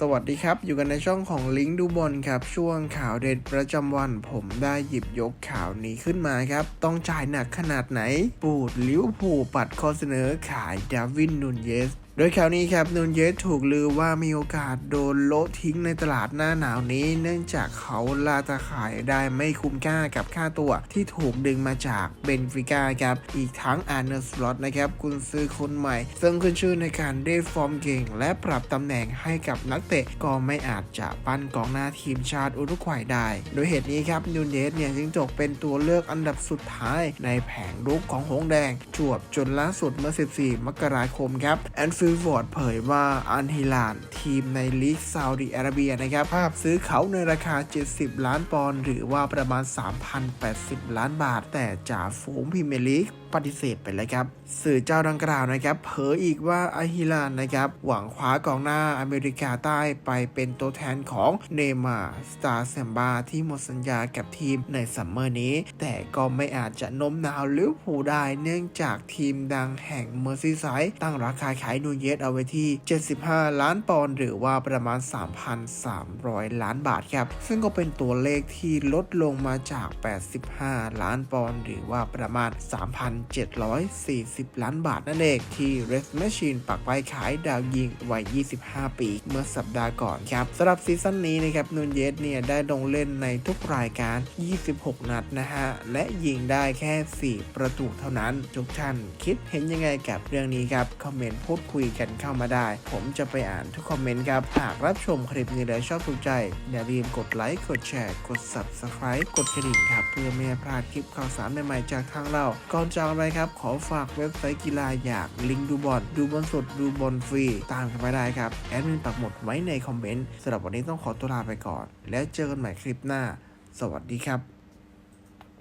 สวัสดีครับ อยู่กันในช่องของลิงก์ดูบอลครับ ช่วงข่าวเด็ดประจำวันผมได้หยิบยกข่าวนี้ขึ้นมาครับ ต้องจ่ายหนักขนาดไหน ปูดลิวผูปัดข้อเสนอขายดาวินนุนเยส โดยข่าวนี้ครับนูนเยสถูกลือว่ามีโอกาสโดนโละทิ้งในตลาดหน้าหนาวนี้ เนื่องจากเขาลาตาขายได้ไม่คุ้มค่ากับค่าตัวที่ถูกดึงมาจากเบนฟิก้าครับอีกทั้งอาร์เนอร์สลอตนะครับกุนซื้อคนใหม่ ซึ่งขึ้นชื่อในการเดทฟอร์มเก่ง และปรับตำแหน่งให้กับนักเตะก็ไม่อาจจะปั้นกองหน้าทีมชาติอุรุกวัยได้ โดยเหตุนี้ครับนูนเยสเนี่ยจึงตกเป็นตัวเลือกอันดับสุดท้ายในแผงรุกของหงส์แดงจวบจนล่าสุดเมื่อ 14 มกราคมครับแอนฟิลฟอร์ดเผยว่าอันฮิลานทีมในลีกซาอุดิอาระเบียนะครับภาพซื้อเขาในราคา 70 ล้านปอนด์หรือว่าประมาณ 3,080 ล้านบาท แต่จ่าฝูงพรีเมียร์ลีกปฏิเสธไปแล้วครับ สื่อเจ้าดังกล่าวนะครับเผยอีกว่าอาฮิลานนะครับหวังคว้ากองหน้าอเมริกาใต้ไปเป็นตัวแทนของเนมาสตาร์แซมบาที่หมดสัญญากับทีมในซัมเมอร์นี้ แต่ก็ไม่อาจจะโน้มน้าวลิเวอร์พูลได้เนื่องจากทีมดังแห่งเมอร์ซีไซด์ตั้งราคาขายนูนเยสเอาไว้ที่ 75 ล้านปอนด์หรือว่าประมาณ 3,300 ล้านบาทครับ ซึ่งก็เป็นตัวเลขที่ลดลงมาจาก 85 ล้านปอนด์หรือว่าประมาณ 3,740 ล้านบาทนั่นเองที่ Red Machine ปักไปขายดาวยิงวัย 25 ปีเมื่อสัปดาห์ก่อนครับสำหรับซีซั่นนี้นะครับนูนเยสเนี่ยได้ลงเล่นในทุกรายการ 26 นัดนะฮะ และยิงได้แค่ 4 ประตูเท่านั้น ทุกท่านคิดเห็นยังไงกับเรื่องนี้ครับ คอมเมนต์พูดคุยยกันเข้ามาได้ ผมจะไปอ่านทุกคอมเมนต์ครับ หากรับชมคลิปนี้แล้วชอบถูกใจ อย่าลืมกดไลค์ กดแชร์ กด Subscribe กดกระดิ่งครับ เพื่อไม่ให้พลาดคลิปข่าวสารใหม่ๆจากทางเรา ก่อนจากไปครับ ขอฝากเว็บไซต์กีฬาอยากลิงก์ดูบอลดูบอลสดดูบอลฟรี ตามกันไปได้ครับ แอดมินปักหมุดไว้ในคอมเมนต์สำหรับวันนี้ต้องขอตัวลาไปก่อน แล้วเจอกันใหม่คลิปหน้า สวัสดีครับ